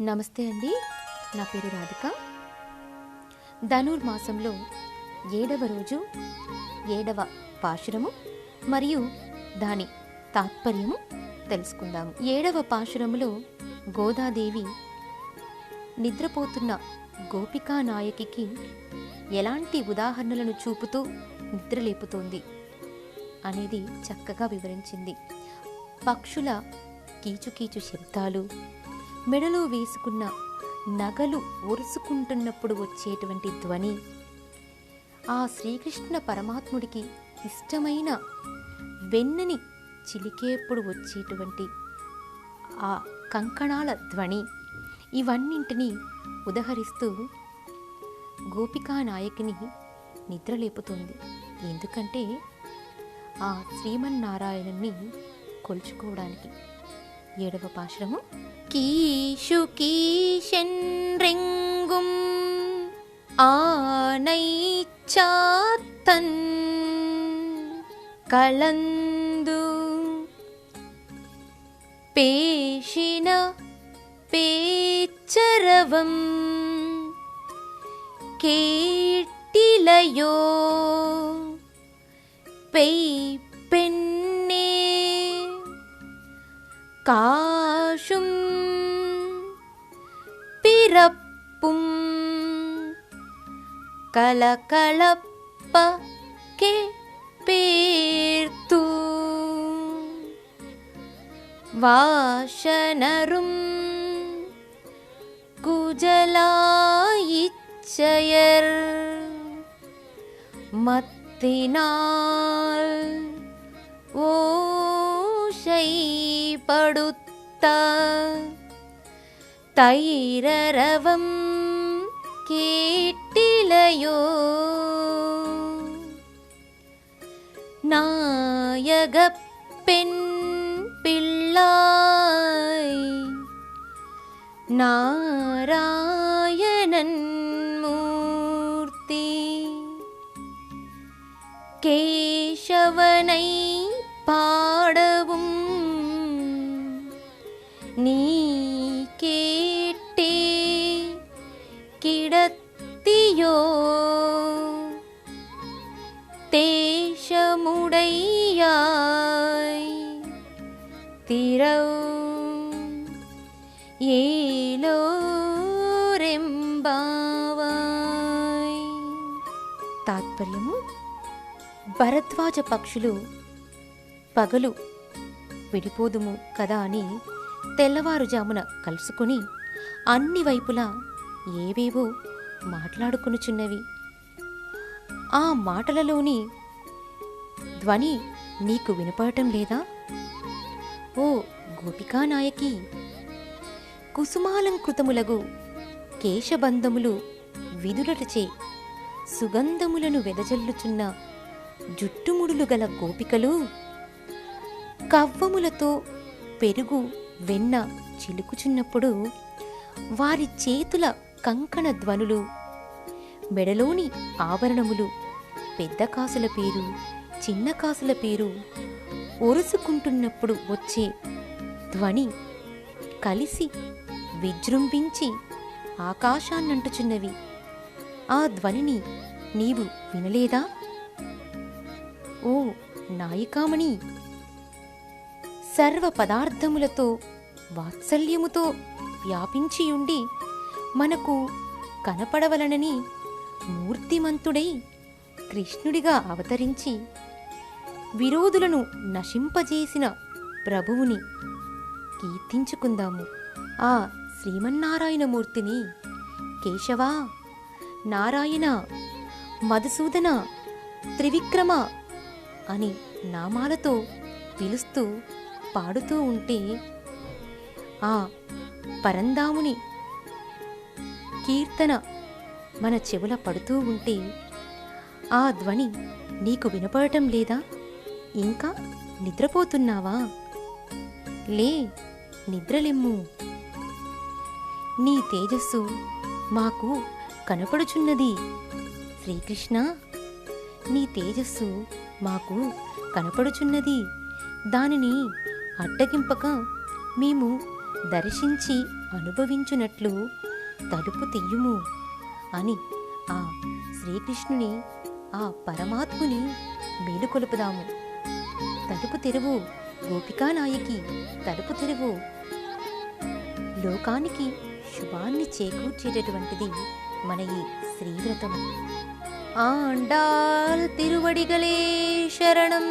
నమస్తే అండి. నా పేరు రాధిక. ధనుర్మాసంలో ఏడవ రోజు ఏడవ పాశురము మరియు దాని తాత్పర్యము తెలుసుకుందాము. ఏడవ పాశురములో గోదాదేవి నిద్రపోతున్న గోపికా నాయకికి ఎలాంటి ఉదాహరణలను చూపుతూ నిద్రలేపుతోంది అనేది చక్కగా వివరించింది. పక్షుల కీచుకీచు శబ్దాలు మెడలో వేసుకున్న నగలు ఒరుసుకుంటున్నప్పుడు వచ్చేటువంటి ధ్వని. ఆ శ్రీకృష్ణ పరమాత్ముడికి ఇష్టమైన వెన్నని చిలికేప్పుడు వచ్చేటువంటి ఆ కంకణాల ధ్వని. ఇవన్నింటినీ ఉదహరిస్తూ గోపికా నాయకిని నిద్రలేపుతుంది. ఎందుకంటే ఆ శ్రీమన్నారాయణుని కొలుచుకోవడానికి ఏడవ పాశ్రము కీషు కీషెన్రెంగుం ஆனைச்சாத்தன் கலந்து பேசின பேச்சரவம் கேட்டிலையோ ഭാഷും പിറപ്പും കലകളപ്പ കെ പേർത്തു. വാശനറും കുജലായിച്ചയർ ഓ ഓശൈപ്പെടുത്തു படுத்த தைரரவம் கேட்டிலையோ? நாயக பெண் பிள்ளாய் நாராயணன் மூர்த்தி கேசவனை பாடவும் நீ கேட்டே கிடத்தியோ தேசமுடையாய் திரவு ఏలోరెంబావాయ్ తాత్పర్యము భరద్వాజ పక్షులు పగలు విడిపోదుము కదా అని తెల్లవారుజామున కలుసుకుని అన్ని వైపులా ఏవేవో మాట్లాడుకునుచున్నవి. ఆ మాటలలోని ధ్వని నీకు వినపడటం లేదా? ఓ గోపికా నాయకి కుసుమాలంకృతములగు కేశబంధములు విదులటచే సుగంధములను వెదజల్లుచున్న జుట్టుముడులు గల గోపికలు కవ్వములతో పెరుగు వెన్న చిలుకుచున్నప్పుడు వారి చేతుల కంకణ ధ్వనులు మెడలోని ఆభరణములు పెద్ద కాసుల పేరు చిన్న కాసుల పేరు ఒరుసుకుంటున్నప్పుడు వచ్చే ధ్వని కలిసి విజృంభించి ఆకాశాన్నంటుచున్నవి. ఆ ధ్వనిని నీవు వినలేదా? ఓ నాయికామణి సర్వ పదార్థములతో వాత్సల్యముతో వ్యాపించియుండి మనకు కనపడవలనని మూర్తిమంతుడై కృష్ణుడిగా అవతరించి విరోధులను నశింపజేసిన ప్రభువుని కీర్తించుకుందాము. ఆ శ్రీమన్నారాయణమూర్తిని కేశవా నారాయణ మధుసూదన త్రివిక్రమ అని నామాలతో పిలుస్తూ పాడుతూ ఉంటే ఆ పరందాముని కీర్తన మన చెవుల పడుతూ ఉంటే ఆ ధ్వని నీకు వినపడటం లేదా? ఇంకా నిద్రపోతున్నావా? లే నిద్రలెమ్ము. నీ తేజస్సు మాకు కనపడుచున్నది. శ్రీకృష్ణ నీ తేజస్సు మాకు కనపడుచున్నది. దానిని అడ్డగింపక మేము దర్శించి అనుభవించునట్లు తలుపు తీయుము అని ఆ శ్రీకృష్ణుని ఆ పరమాత్ముని మేలుకొలుపుదాము తలుపు తెరువు గోపికానాయకి తలుపు తెరువు. లోకానికి శుభాన్ని చేకూర్చేటటువంటిది మన ఈ శ్రీవ్రతము. ఆండాల్ తిరువడిగలే శరణం.